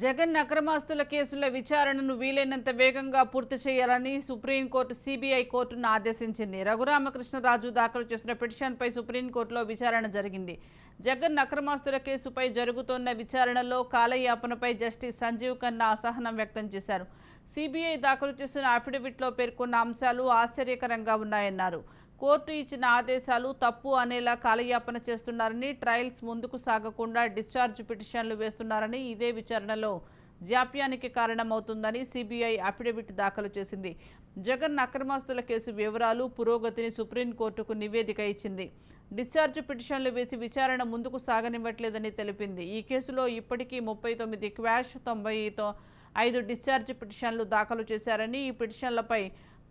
జగన్ అక్రమాస్తుల కేసుల విచారణను వీలైనంత వేగంగా పూర్తి చేయాలని సుప్రీంకోర్టు సిబిఐ కోర్టును ఆదేశించింది. రఘురామకృష్ణరాజు దాఖలు చేసిన పిటిషన్పై సుప్రీంకోర్టులో విచారణ జరిగింది. జగన్ అక్రమాస్తుల కేసుపై జరుగుతోన్న విచారణలో కాలయాపనపై జస్టిస్ సంజీవ్ ఖన్నా అసహనం వ్యక్తం చేశారు. సిబిఐ దాఖలు చేసిన అఫిడవిట్లో పేర్కొన్న అంశాలు ఆశ్చర్యకరంగా ఉన్నాయన్నారు. కోర్టు ఇచ్చిన ఆదేశాలు తప్పు అనేలా కాలయాపన చేస్తున్నారని ట్రయల్స్ ముందుకు సాగకుండా డిశ్చార్జ్ పిటిషన్లు వేస్తున్నారని ఇదే విచారణలో జాప్యానికి కారణమవుతుందని సిబిఐ అఫిడవిట్ దాఖలు చేసింది. జగన్ అక్రమాస్తుల కేసు వివరాలు పురోగతిని సుప్రీంకోర్టుకు నివేదిక ఇచ్చింది. డిశ్చార్జ్ పిటిషన్లు వేసి విచారణ ముందుకు సాగనివ్వట్లేదని తెలిపింది. ఈ కేసులో ఇప్పటికీ ముప్పై తొమ్మిది క్వాష్ తొంభై ఐదు డిశ్చార్జ్ పిటిషన్లు దాఖలు చేశారని ఈ పిటిషన్లపై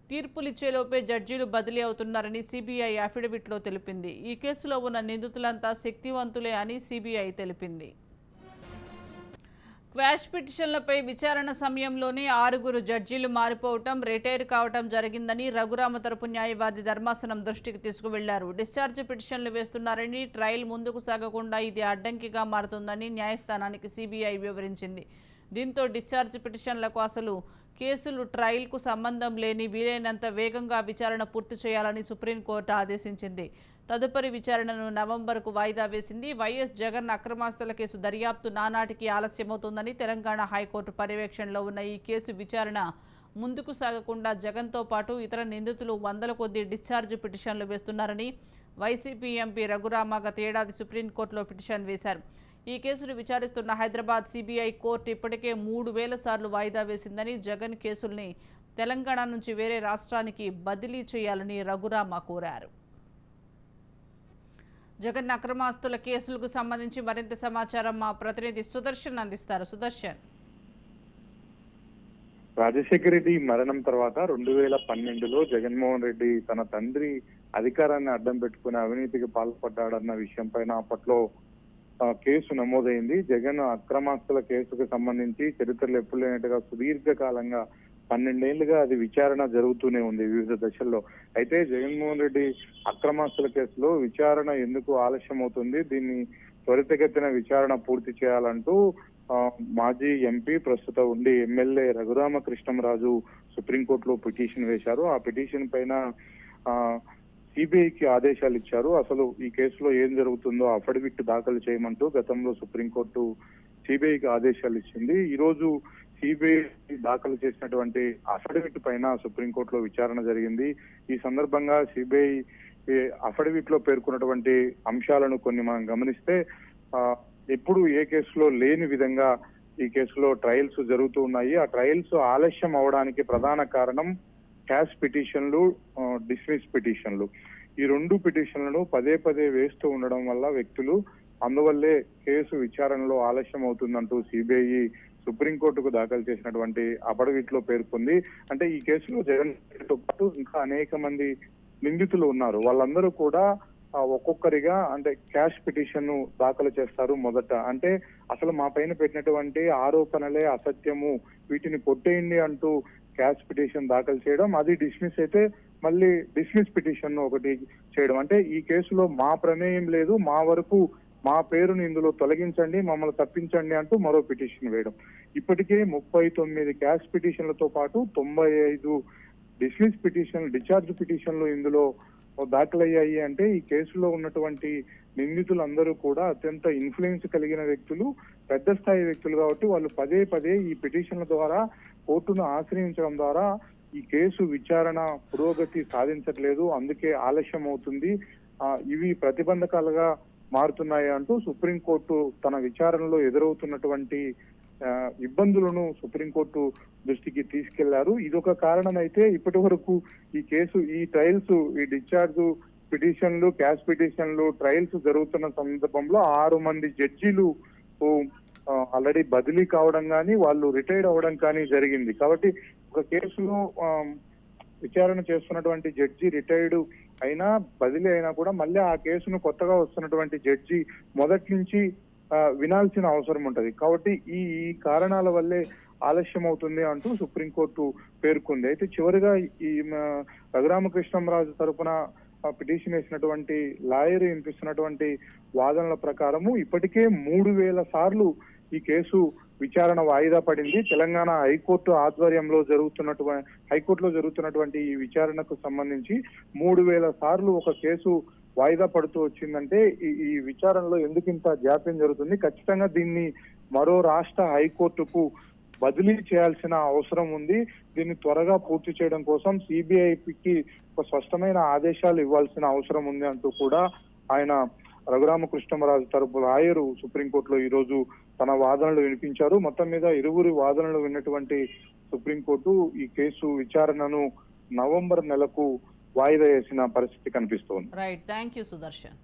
తీర్పులిచ్చేలోపే జడ్జీలు బదిలీ అవుతున్నారని సిబిఐ అఫిడవిట్లో తెలిపింది. ఈ కేసులో ఉన్న నిందితులంతా శక్తివంతులే అని సిబిఐ తెలిపింది. క్వాష్ పిటిషన్లపై విచారణ సమయంలోనే ఆరుగురు జడ్జీలు మారిపోవటం రిటైర్ కావటం జరిగిందని రఘురామ తరపు న్యాయవాది ధర్మాసనం దృష్టికి తీసుకువెళ్ళారు. డిశ్చార్జ్ పిటిషన్లు వేస్తున్నారని ట్రయల్ ముందుకు సాగకుండా ఇది అడ్డంకిగా మారుతుందని న్యాయస్థానానికి సిబిఐ వివరించింది. దీంతో డిశ్చార్జ్ పిటిషన్లకు అసలు కేసులు ట్రయల్కు సంబంధం లేని వీలైనంత వేగంగా విచారణ పూర్తి చేయాలని సుప్రీంకోర్టు ఆదేశించింది. తదుపరి విచారణను నవంబర్కు వాయిదా వేసింది. వైఎస్ జగన్ అక్రమాస్తుల కేసు దర్యాప్తు నానాటికి ఆలస్యమవుతుందని తెలంగాణ హైకోర్టు పర్యవేక్షణలో ఉన్న ఈ కేసు విచారణ ముందుకు సాగకుండా జగన్తో పాటు ఇతర నిందితులు వందల కొద్ది డిశ్చార్జ్ పిటిషన్లు వేస్తున్నారని వైసీపీ ఎంపీ రఘురామ గత ఏడాది సుప్రీంకోర్టులో పిటిషన్ వేశారు. ఈ కేసును విచారిస్తున్న హైదరాబాద్ సిబిఐ కోర్టు ఇప్పటికే మూడు వేల సార్లు వాయిదా వేసిందని జగన్ కేసుల్ని తెలంగాణ నుంచి వేరే రాష్ట్రానికి బదిలీ చేయాలని రఘురామ కోరారు. జగన్ అక్రమాస్తుల కేసులకు సంబంధించి మరింత సమాచారం మా ప్రతినిధి సుదర్శన్ అందిస్తారు. సుదర్శన్. రాజశేఖర రెడ్డి మరణం తర్వాత రెండు వేల పన్నెండులో జగన్మోహన్ రెడ్డి తన తండ్రి అధికారాన్ని అడ్డం పెట్టుకుని అవినీతికి పాల్పడ్డాడన్న విషయం పైన అప్పట్లో కేసు నమోదైంది. జగన్ అక్రమాస్తుల కేసుకు సంబంధించి చరిత్రలో ఎప్పుడు లేనట్టుగా సుదీర్ఘకాలంగా పన్నెండేళ్ళుగా అది విచారణ జరుగుతూనే ఉంది వివిధ దశల్లో. అయితే జగన్మోహన్ రెడ్డి అక్రమాస్తుల కేసులో విచారణ ఎందుకు ఆలస్యం అవుతుంది దీన్ని త్వరితగతిన విచారణ పూర్తి చేయాలంటూ మాజీ ఎంపీ ప్రస్తుత ఉండి ఎమ్మెల్యే రఘురామకృష్ణంరాజు సుప్రీంకోర్టులో పిటిషన్ వేశారు. ఆ పిటిషన్ పైన ఆ, సిబిఐకి ఆదేశాలు ఇచ్చారు. అసలు ఈ కేసులో ఏం జరుగుతుందో అఫిడవిట్ దాఖలు చేయమంటూ గతంలో సుప్రీంకోర్టు సిబిఐకి ఆదేశాలు ఇచ్చింది. ఈ రోజు సిబిఐ దాఖలు చేసినటువంటి అఫిడవిట్ పైన సుప్రీంకోర్టులో విచారణ జరిగింది. ఈ సందర్భంగా సిబిఐ అఫిడవిట్లో పేర్కొన్నటువంటి అంశాలను కొన్ని మనం గమనిస్తే ఎప్పుడు ఏ కేసులో లేని విధంగా ఈ కేసులో ట్రయల్స్ జరుగుతూ ఉన్నాయి. ఆ ట్రయల్స్ ఆలస్యం అవడానికి ప్రధాన కారణం క్యాష్ పిటిషన్లు డిస్మిస్ పిటిషన్లు. ఈ రెండు పిటిషన్లను పదే పదే వేస్తూ ఉండడం వల్ల వ్యక్తులు అందువల్లే కేసు విచారణలో ఆలస్యం అవుతుందంటూ సిబిఐ సుప్రీంకోర్టుకు దాఖలు చేసినటువంటి అపడవిట్లో పేర్కొంది. అంటే ఈ కేసులో జగన్తో పాటు ఇంకా అనేక మంది నిందితులు ఉన్నారు. వాళ్ళందరూ కూడా ఒక్కొక్కరిగా అంటే క్యాష్ పిటిషన్ దాఖలు చేస్తారు మొదట. అంటే అసలు మా పైన పెట్టినటువంటి ఆరోపణలే అసత్యము. వీటిని కొట్టేయండి అంటూ క్యాష్ పిటిషన్ దాఖలు చేయడం అది డిస్మిస్ అయితే మళ్ళీ డిస్మిస్ పిటిషన్ ఒకటి చేయడం. అంటే ఈ కేసులో మా ప్రమేయం లేదు మా వరకు మా పేరుని ఇందులో తొలగించండి మమ్మల్ని తప్పించండి అంటూ మరో పిటిషన్ వేయడం. ఇప్పటికే ముప్పై తొమ్మిది క్యాష్ పిటిషన్లతో పాటు తొంభై ఐదు డిస్మిస్ పిటిషన్ డిశ్చార్జ్ పిటిషన్లు ఇందులో దాఖలయ్యాయి అంటే ఈ కేసులో ఉన్నటువంటి నిందితులందరూ కూడా అత్యంత ఇన్ఫ్లుయెన్స్ కలిగిన వ్యక్తులు పెద్ద స్థాయి వ్యక్తులు కాబట్టి వాళ్ళు పదే పదే ఈ పిటిషన్ల ద్వారా కోర్టును ఆశ్రయించడం ద్వారా ఈ కేసు విచారణ పురోగతి సాధించట్లేదు. అందుకే ఆలస్యం అవుతుంది. ఇవి ప్రతిబంధకాలుగా మారుతున్నాయి అంటూ సుప్రీంకోర్టు తన విచారణలో ఎదురవుతున్నటువంటి ఇబ్బందులను సుప్రీంకోర్టు దృష్టికి తీసుకెళ్ళారు. ఇదొక కారణం అయితే ఇప్పటి వరకు ఈ కేసు ఈ ట్రయల్స్ ఈ డిశ్చార్జ్ పిటిషన్లు క్యాష్ పిటిషన్లు ట్రయల్స్ జరుగుతున్న సందర్భంలో ఆరు మంది జడ్జీలు ఆల్రెడీ బదిలీ కావడం కానీ వాళ్ళు రిటైర్డ్ అవ్వడం కానీ జరిగింది. కాబట్టి ఒక కేసులో విచారణ చేస్తున్నటువంటి జడ్జి రిటైర్డ్ అయినా బదిలీ అయినా కూడా మళ్ళీ ఆ కేసును కొత్తగా వస్తున్నటువంటి జడ్జి మొదటి నుంచి వినాల్సిన అవసరం ఉంటది. కాబట్టి ఈ ఈ కారణాల వల్లే ఆలస్యం అవుతుంది అంటూ సుప్రీంకోర్టు పేర్కొంది. అయితే చివరిగా ఈ రఘురామకృష్ణంరాజు తరపున పిటిషన్ వేసినటువంటి లాయర్ వినిపిస్తున్నటువంటి వాదనల ప్రకారము ఇప్పటికే మూడు వేల సార్లు ఈ కేసు విచారణ వాయిదా పడింది. తెలంగాణ హైకోర్టు ఆధ్వర్యంలో జరుగుతున్నటువంటి హైకోర్టులో జరుగుతున్నటువంటి ఈ విచారణకు సంబంధించి మూడు వేల సార్లు ఒక కేసు వాయిదా పడుతూ వచ్చిందంటే ఈ ఈ విచారణలో ఎందుకు ఇంత జాప్యం జరుగుతుంది? ఖచ్చితంగా దీన్ని మరో రాష్ట్ర హైకోర్టుకు బదిలీ చేయాల్సిన అవసరం ఉంది. దీన్ని త్వరగా పూర్తి చేయడం కోసం సిబిఐకి ఒక స్పష్టమైన ఆదేశాలు ఇవ్వాల్సిన అవసరం ఉంది అంటూ కూడా ఆయన రఘురామకృష్ణమరాజు తరపు లాయరు సుప్రీంకోర్టులో ఈ రోజు తన వాదనలు వినిపించారు. మొత్తం మీద ఇరువురి వాదనలు విన్నటువంటి సుప్రీంకోర్టు ఈ కేసు విచారణను నవంబర్ నెలకు వాయిదా వేసిన పరిస్థితి కనిపిస్తోంది. Right thank you Sudarshan.